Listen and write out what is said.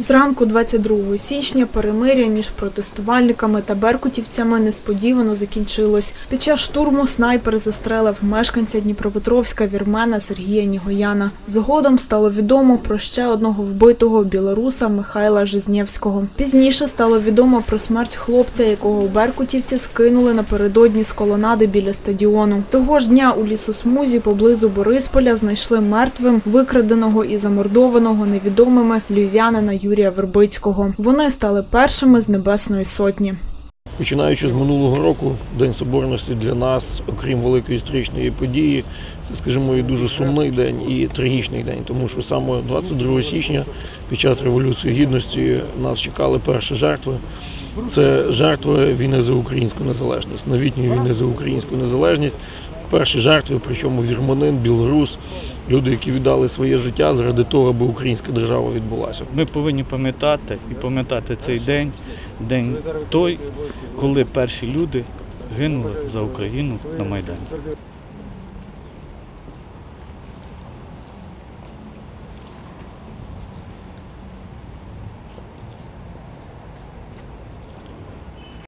Зранку 22 січня перемир'я між протестувальниками та беркутівцями несподівано закінчилось. Під час штурму снайпер застрелив мешканця Дніпропетровська вірмена Сергія Нігояна. Згодом стало відомо про ще одного вбитого білоруса Михайла Жизнєвського. Пізніше стало відомо про смерть хлопця, якого беркутівці скинули напередодні з колонади біля стадіону. Того ж дня у лісосмузі поблизу Борисполя знайшли мертвим викраденого і замордованого невідомими львів'янина Юрія Вербицького. Вони стали першими з Небесної Сотні. Починаючи з минулого року, День Соборності для нас, окрім великої історичної події, це, скажімо, і дуже сумний день і трагічний день, тому що саме 22 січня під час Революції Гідності нас чекали перші жертви. Це жертви війни за українську незалежність, новітньої війни за українську незалежність. Перші жертви, причому вірманин, білорус, люди, які віддали своє життя заради того, аби українська держава відбулася. Ми повинні пам'ятати і пам'ятати цей день, день той, коли перші люди гинули за Україну на Майдані.